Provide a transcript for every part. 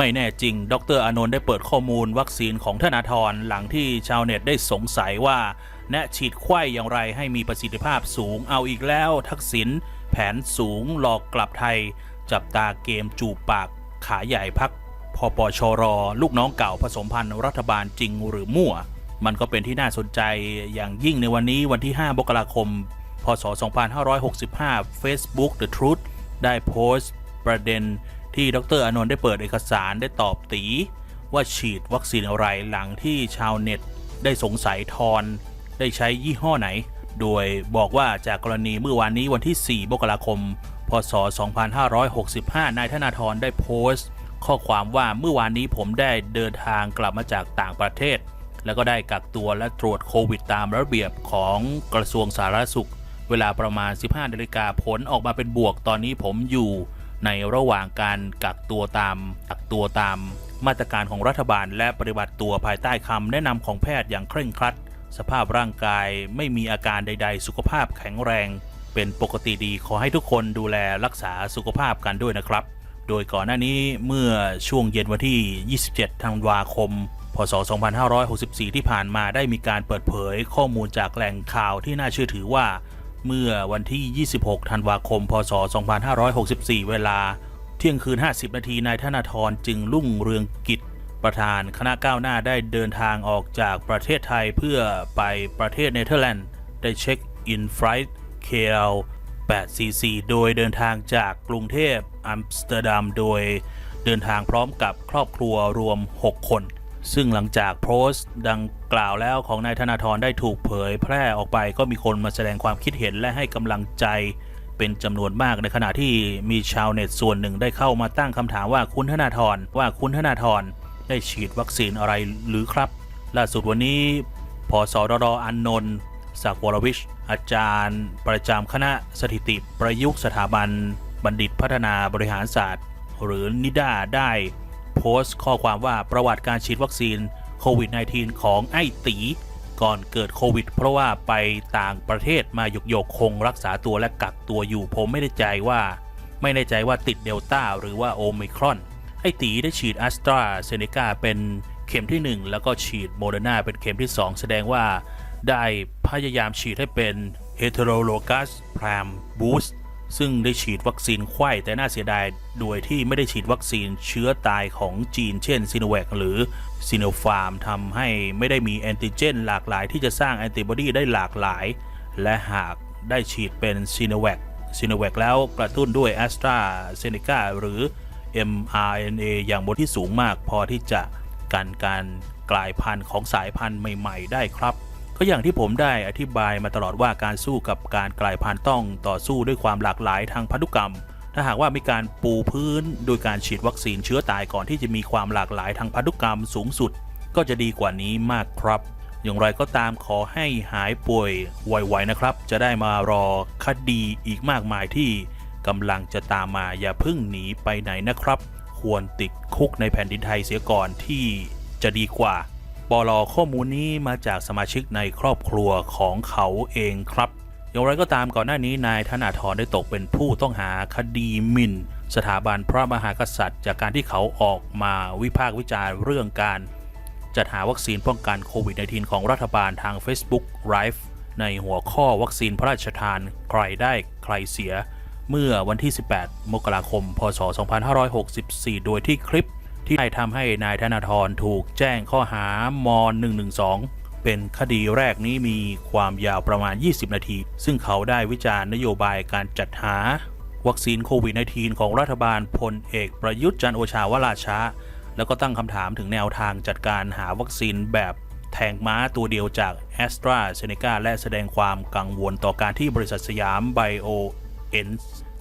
ไม่แน่จริง ดรอานนท์ได้เปิดข้อมูลวัคซีนของธนาธรหลังที่ชาวเน็ตได้สงสัยว่าแนะฉีดไข้อย่างไรให้มีประสิทธิภาพสูงเอาอีกแล้ว ทักษิณแผนสูงหลอกกลับไทย จับตาเกมจูบปากขาใหญ่พักพปชร ลูกน้องเก่าผสมพันธ์รัฐบาลจริงหรือมั่ว มันก็เป็นที่น่าสนใจอย่างยิ่งในวันนี้วันที่ 5มกราคม พศ 2565 Facebook The Truth ได้โพสต์ประเด็น ที่ดรอนนท์ได้เปิดเอกสารได้ตอบตี ว่าฉีดวัคซีนอะไรหลังที่ชาวเน็ต ได้สงสัยทอนได้ใช้ยี่ห้อไหน โดยบอกว่าจากกรณีเมื่อวานนี้วันที่ 4มกราคม พศ 2565 นายธนาธรได้โพสต์ ข้อความว่าเมื่อวานนี้ผมได้เดินทางกลับมาจากต่างประเทศ แล้วก็ได้กักตัวและตรวจโควิดตามระเบียบของกระทรวงสาธารณสุข เวลาประมาณ 15นาฬิกาผลออกมาเป็นบวกตอนนี้ผมอยู่ ในระหว่างการกักตัวตามกักตัวตาม มาตรการของรัฐบาลและปฏิบัติตัวภายใต้คำแนะนำของแพทย์อย่างเคร่งครัด สภาพร่างกายไม่มีอาการใด ๆ สุขภาพแข็งแรง เป็นปกติดีขอให้ทุกคนดูแลรักษาสุขภาพกันด้วยนะครับ โดยก่อนหน้านี้เมื่อช่วงเย็นวันที่ 27 ธันวาคมพศ 2564 ที่ผ่านมาได้มีการเปิดเผยข้อมูลจากแหล่งข่าวที่น่าเชื่อถือว่า เมื่อวันที่ 26 ธันวาคม พศ 2564 เวลาเที่ยงคืน 50 นาที นายธนาธรจึงรุ่งเรืองกิจ ประธานคณะก้าวหน้าได้เดินทางออกจากประเทศไทยเพื่อไปประเทศเนเธอร์แลนด์ ได้เช็คอินไฟล์ KL 844 โดยเดินทางจากกรุงเทพอัมสเตอร์ดัม โดยเดินทางพร้อมกับครอบครัวรวม 6 คน ซึ่งหลังจากโพสต์ดังกล่าวแล้วของนายธนาธรได้ถูกเผยแพร่ออกไปก็มีคนมาแสดงความคิดเห็นและให้กำลังใจเป็นจำนวนมากในขณะที่มีชาวเน็ตส่วนหนึ่งได้เข้ามาตั้งคำถามว่าคุณธนาธรว่าคุณธนาธรได้ฉีดวัคซีนอะไรหรือครับ ล่าสุดวันนี้พสรดอานนท์ศักวรวิช อาจารย์ ประจำคณะสถิติประยุกต์สถาบัน บัณฑิตพัฒนาบริหารศาสตร์ หรือนิด้าได้ โพสต์ข้อความว่าประวัติการฉีดวัคซีนโควิด -19 ของไอ้ตีก่อนเกิดโควิด เพราะว่าไปต่างประเทศมาหยกหยกคงรักษาตัวและกักตัวอยู่ ผมไม่ได้ใจว่า ไม่แน่ใจว่าติดเดลต้าหรือว่าโอมิครอน ไอ้ตีได้ฉีดแอสตราเซเนกาเป็นเข็มที่ 1 แล้วก็ฉีดโมเดอร์นาเป็นเข็มที่ 2 แสดงว่าได้พยายามฉีดให้เป็น heterologous prime boost ซึ่งได้ฉีดวัคซีนไข้แต่น่าเสียดาย โดยที่ไม่ได้ฉีดวัคซีนเชื้อตายของจีน เช่นซีโนแวคหรือซีโนฟาร์มทำให้ไม่ได้มีแอนติเจน หลากหลายที่จะสร้างแอนติบอดีได้หลากหลาย และหากได้ฉีดเป็นซีโนแวคซีโนแวคแล้วกระตุ้นด้วยแอสตราเซเนกาหรือ mRNA อย่างบนที่สูงมากพอที่จะกันการกลายพันธุ์ของสายพันธุ์ใหม่ ๆ ได้ครับ ก็อย่างที่ผมได้อธิบายมาตลอดว่าการสู้กับการกลายพันธุ์ต้องต่อสู้ด้วยความหลากหลายทางพันธุกรรม ถ้าหากว่ามีการปูพื้นโดยการฉีดวัคซีนเชื้อตายก่อนที่จะมีความหลากหลายทางพันธุกรรมสูงสุด ก็จะดีกว่านี้มากครับ อย่างไรก็ตามขอให้หายป่วยไวๆนะครับ จะได้มารอคดีอีกมากมายที่กำลังจะตามมาอย่าเพิ่งหนีไปไหนนะครับ ควรติดคุกในแผ่นดินไทยเสียก่อนที่จะดีกว่า ปลอข้อมูลนี้มาจากสมาชิกในครอบครัวของเขาเองครับ อย่างไรก็ตามก่อนหน้านี้นายธนาธรได้ตกเป็นผู้ต้องหาคดีหมิ่น สถาบันพระมหากษัตริย์ จากการที่เขาออกมาวิพากษ์วิจารณ์เรื่องการ จัดหาวัคซีนป้องกันโควิด -19 ของรัฐบาลทาง Facebook Live ในหัวข้อวัคซีนพระราชทานใครได้ใครเสีย เมื่อวันที่ 18 มกราคม พศ 2564 โดยที่คลิป ที่ได้ทำให้นายธนาธรถูกแจ้งข้อหาม112 เป็นคดีแรกนี้มีความยาวประมาณ 20 นาที ซึ่งเขาได้วิจารณ์นโยบายการจัดหา วัคซีนโควิด -19 ของรัฐบาลพลเอกประยุทธ์จันโอชาวราชาแล้วก็ตั้งคำถามถึงแนวทางจัดการหาวัคซีนแบบแทงม้าตัวเดียวจาก a s t r a z เซ e c a และแสดงความกังวลต่อการที่บริษัทสยามไบโอเอ็น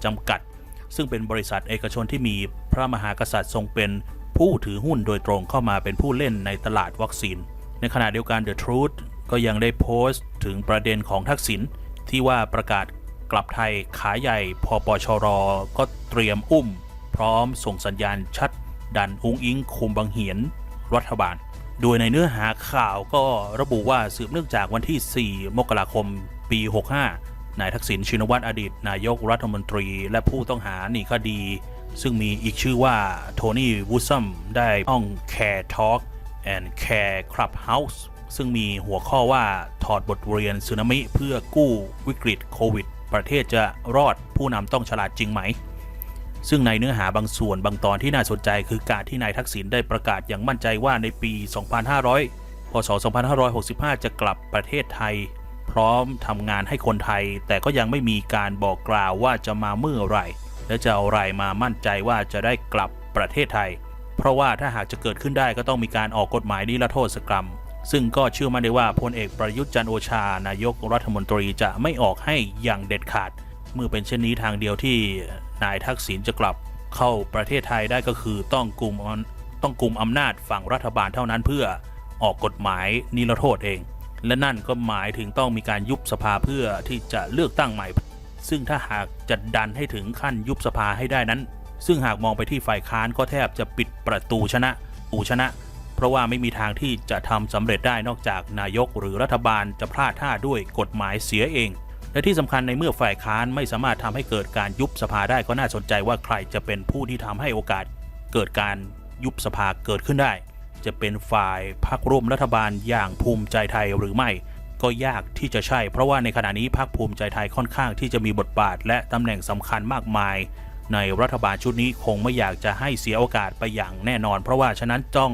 จำกัด ซึ่งเป็นบริษัทเอกชนที่มีพระมหากษัตริย์ทรงเป็น ผู้ถือหุ้นโดยตรงเข้ามาเป็นผู้เล่นในตลาดวัคซีน ในขณะเดียวกัน The Truth ก็ยังได้โพสต์ถึงประเด็นของทักษิณที่ว่าประกาศกลับไทยขาใหญ่พอปชร ก็เตรียมอุ้ม พร้อมส่งสัญญาณชัด ดันอุ้งอิงคุมบังเหียน รัฐบาล โดยในเนื้อหาข่าวก็ระบุว่าสืบเนื่องจากวันที่ 4 มกราคม ปี 65 นายทักษิณชินวัตรอดีต นายกรัฐมนตรี และผู้ต้องหาหนีคดี ซึ่งมีอีกชื่อว่าโทนี่วูซัมได้ห้อง Care Talk and Care Clubhouse ซึ่งมีหัวข้อว่าถอดบทเรียนสึนามิเพื่อกู้วิกฤตโควิด ประเทศจะรอดผู้นำต้องฉลาดจริงไหม ซึ่งในเนื้อหาบางส่วนบางตอนที่น่าสนใจคือการที่นายทักษิณได้ประกาศอย่างมั่นใจว่าในปี 2500 พศ 2565 จะกลับประเทศไทย พร้อมทำงานให้คนไทย แต่ก็ยังไม่มีการบอกกล่าวว่าจะมาเมื่อไหร่ และจะเอาอะไรมามั่นใจว่าจะได้กลับประเทศไทย เพราะว่าถ้าหากจะเกิดขึ้นได้ก็ต้องมีการออกกฎหมายนิรโทษกรรม ซึ่งก็เชื่อมั่นได้ว่าพลเอกประยุทธ์จันโอชานายกรัฐมนตรีจะไม่ออกให้อย่างเด็ดขาด เมื่อเป็นเช่นนี้ทางเดียวที่นายทักษิณจะกลับเข้าประเทศไทยได้ก็คือต้องกลุ่มต้องกลุ่มอำนาจฝั่งรัฐบาลเท่านั้นเพื่อออกกฎหมายนิรโทษเอง และนั่นก็หมายถึงต้องมีการยุบสภาเพื่อที่จะเลือกตั้งใหม่ ซึ่งถ้าหากจะดันให้ถึงขั้นยุบสภาให้ได้นั้น ซึ่งหากมองไปที่ฝ่ายค้านก็แทบจะปิดประตูชนะอูชนะ เพราะว่าไม่มีทางที่จะทำสำเร็จได้นอกจากนายกหรือรัฐบาลจะพลาดท่าด้วยกฎหมายเสียเอง และที่สำคัญในเมื่อฝ่ายค้านไม่สามารถทำให้เกิดการยุบสภาได้ก็น่าสนใจว่าใครจะเป็นผู้ที่ทำให้โอกาส เกิดการยุบสภาเกิดขึ้นได้ จะเป็นฝ่ายพรรคร่วมรัฐบาลอย่างภูมิใจไทยหรือไม่ ก็ยากที่จะใช่ เพราะว่าในขณะนี้พรรคภูมิใจไทยค่อนข้างที่จะมีบทบาท และตำแหน่งสำคัญมากมาย ในรัฐบาลชุดนี้คงไม่อยากจะให้เสียโอกาสไปอย่างแน่นอน เพราะว่าฉะนั้นต้อง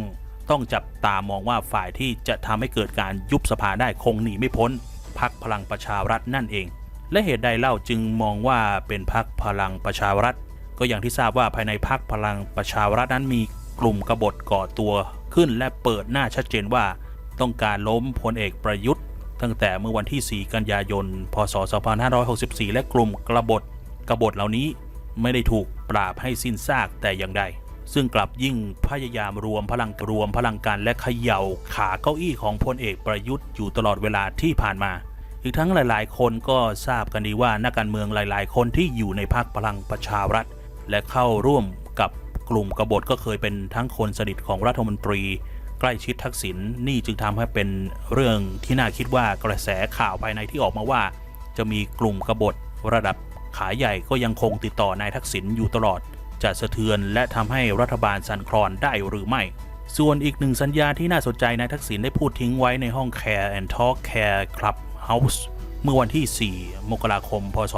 ต้องจับตามองว่าฝ่ายที่จะทำให้เกิดการยุบสภาได้คงหนีไม่พ้นพรรคพลังประชารัฐนั่นเอง และเหตุใดเล่าจึงมองว่าเป็นพรรคพลังประชารัฐ ก็อย่างที่ทราบว่าภายในพรรคพลังประชารัฐนั้นมีกลุ่มกบฏก่อตัวขึ้นและเปิดหน้าชัดเจนว่า ต้องการล้มพลเอกประยุทธ์ ตั้งแต่เมื่อวันที่ 4 กันยายน พศ 2564 และกลุ่มกระบฏกบฏเหล่านี้ไม่ได้ถูกปราบให้สิ้นซากแต่อย่างใด ซึ่งกลับยิ่งพยายามรวมพลังรวมพลังกันและเขย่าขาเก้าอี้ของพลเอกประยุทธ์อยู่ตลอดเวลาที่ผ่านมา อีกทั้งหลาย ๆ คนก็ทราบกันดีว่านักการเมืองหลาย ๆ คนที่อยู่ในพรรคพลังประชารัฐ และเข้าร่วมกับกลุ่มกบฏก็เคยเป็นทั้งคนสนิทของรัฐมนตรี ใกล้ชิดทักษิณนี่จึงทำให้เป็นเรื่องที่น่าคิดว่ากระแสข่าวภายในที่ออกมาว่า จะมีกลุ่มกบฏระดับขาใหญ่ก็ยังคงติดต่อนายทักษิณอยู่ตลอด จะสะเทือนและทำให้รัฐบาลสั่นคลอนได้หรือไม่ ส่วนอีกหนึ่งสัญญาที่น่าสนใจนายทักษิณได้พูดทิ้งไว้ในห้อง Care and Talk Care Club House เมื่อวันที่ 4 มกราคม พศ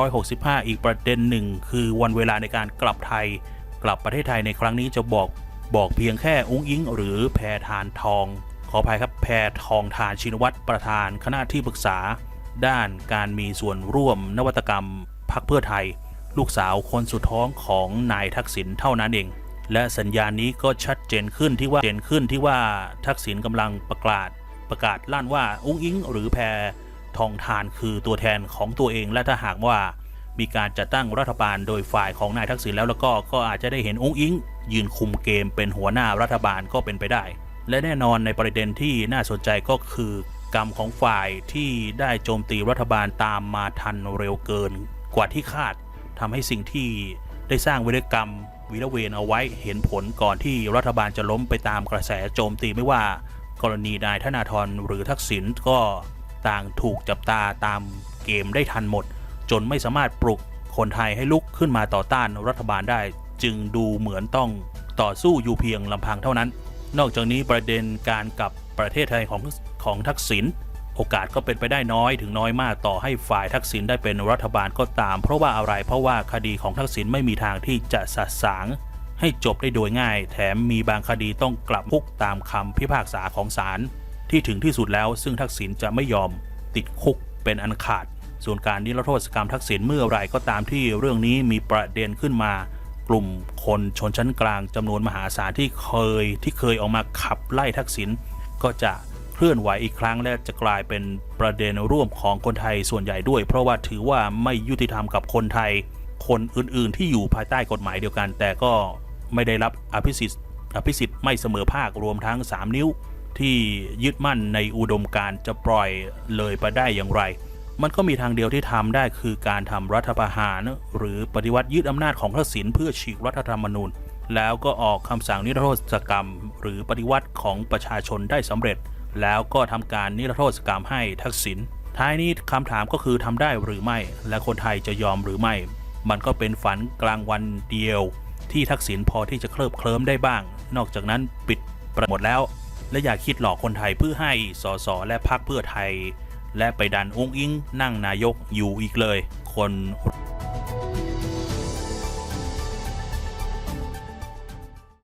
2565 อีกประเด็นหนึ่งคือวันเวลาในการกลับไทย กลับประเทศไทยในครั้งนี้จะบอก บอกเพียงแค่อุ้งอิง หรือแพทานทอง ขออภัยครับแพทองทานชินวัตรประธานคณะที่ปรึกษา ด้านการมีส่วนร่วมนวัตกรรมพรรคเพื่อไทย ลูกสาวคนสุดท้องของนายทักษิณเท่านั้นเอง และสัญญาณนี้ก็ชัดเจนขึ้นที่ว่าเจนขึ้นที่ว่าทักษิณกำลังประกาศประกาศลั่นว่าอุ้งอิง หรือแพทองทานคือตัวแทนของตัวเองและถ้าหากว่า มีการจัดตั้งรัฐบาลโดยฝ่ายของนายทักษิณแล้วแล้วก็ก็อาจจะได้เห็นอุ้งอิง ยืนคุมเกมเป็นหัวหน้ารัฐบาลก็เป็นไปได้ และแน่นอนในประเด็นที่น่าสนใจก็คือกรรมของฝ่ายที่ได้โจมตีรัฐบาลตามมาทันเร็วเกินกว่าที่คาดทำให้สิ่งที่ได้สร้างวิรกรรมวิรเวณเอาไว้เห็นผลก่อนที่รัฐบาลจะล้มไปตามกระแสโจมตีไม่ว่า กรณีนายธนาธรหรือทักษิณก็ต่างถูกจับตาตามเกมได้ทันหมด จนไม่สามารถปลุกคนไทยให้ลุกขึ้นมาต่อต้านรัฐบาลได้ จึงดูเหมือนต้องต่อสู้อยู่เพียงลำพังเท่านั้น นอกจากนี้ประเด็นการกลับประเทศไทยของของทักษิณโอกาสก็เป็นไปได้น้อยถึงน้อยมากต่อให้ฝ่ายทักษิณได้เป็นรัฐบาลก็ตาม เพราะว่าอะไรเพราะว่าคดีของทักษิณไม่มีทางที่จะสะสาง ให้จบได้โดยง่าย แถมมีบางคดีต้องกลับคุกตามคำพิพากษาของศาลที่ถึงที่สุดแล้วซึ่งทักษิณจะไม่ยอมติดคุกเป็นอันขาด ส่วนการนิรโทษกรรมทักษิณเมื่อไรก็ตามที่เรื่องนี้มีประเด็นขึ้นมา กลุ่มคนชนชั้นกลางจำนวนมหาศาลที่เคยที่เคยออกมาขับไล่ทักษิณก็จะเคลื่อนไหวอีกครั้งและจะกลายเป็นประเด็นร่วมของคนไทยส่วนใหญ่ด้วย เพราะว่าถือว่าไม่ยุติธรรมกับคนไทย คนอื่นๆ ที่อยู่ภายใต้กฎหมายเดียวกัน แต่ก็ไม่ได้รับอภิสิทธิ์อภิสิทธิ์ไม่เสมอภาครวมทั้ง 3 นิ้ว ที่ยึดมั่นในอุดมการจะปล่อยเลยไปได้อย่างไร มันก็มีทางเดียวที่ทำได้คือการทำรัฐประหาร หรือปฏิวัติยึดอำนาจของทักษิณเพื่อฉีกรัฐธรรมนูญ แล้วก็ออกคำสั่งนิรโทษกรรม หรือปฏิวัติของประชาชนได้สำเร็จ แล้วก็ทำการนิรโทษกรรมให้ทักษิณท้ายนี้คำถามก็คือทำได้หรือไม่ และคนไทยจะยอมหรือไม่ มันก็เป็นฝันกลางวันเดียว ที่ทักษิณพอที่จะเคลิบเคลิ้มได้บ้าง นอกจากนั้นปิดประหมดแล้ว และอย่าคิดหลอกคนไทยเพื่อให้สสและพักเพื่อไทย และไปดันอุ้งอิงนั่งนายกอยู่อีกเลย คน